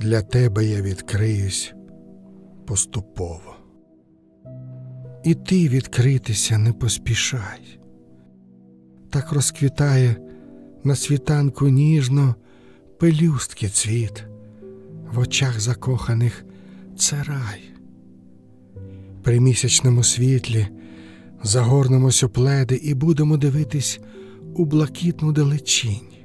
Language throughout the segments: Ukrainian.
Для тебе я відкриюсь поступово. І ти відкритися не поспішай. Так розквітає на світанку ніжно пелюстки цвіт, в очах закоханих це рай. При місячному світлі загорнемось у пледи і будемо дивитись у блакитну далечінь.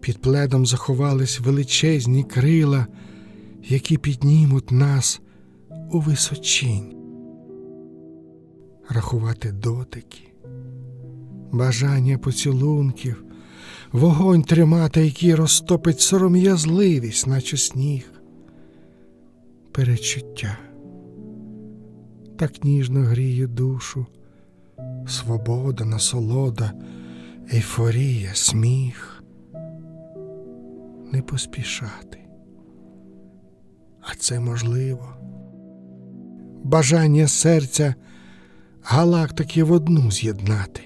Під пледом заховались величезні крила, які піднімуть нас у височінь. Рахувати дотики, бажання поцілунків, вогонь тримати, який розтопить сором'язливість, наче сніг, перечуття. Так ніжно гріє душу, свобода, насолода, ейфорія, сміх. Не поспішати. А це можливо. Бажання серця галактики в одну з'єднати.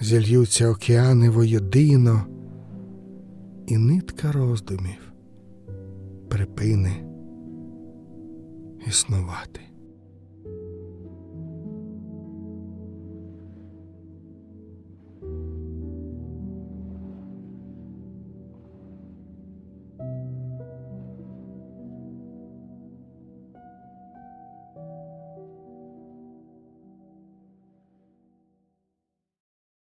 Зільються океани воєдино, і нитка роздумів припине існувати.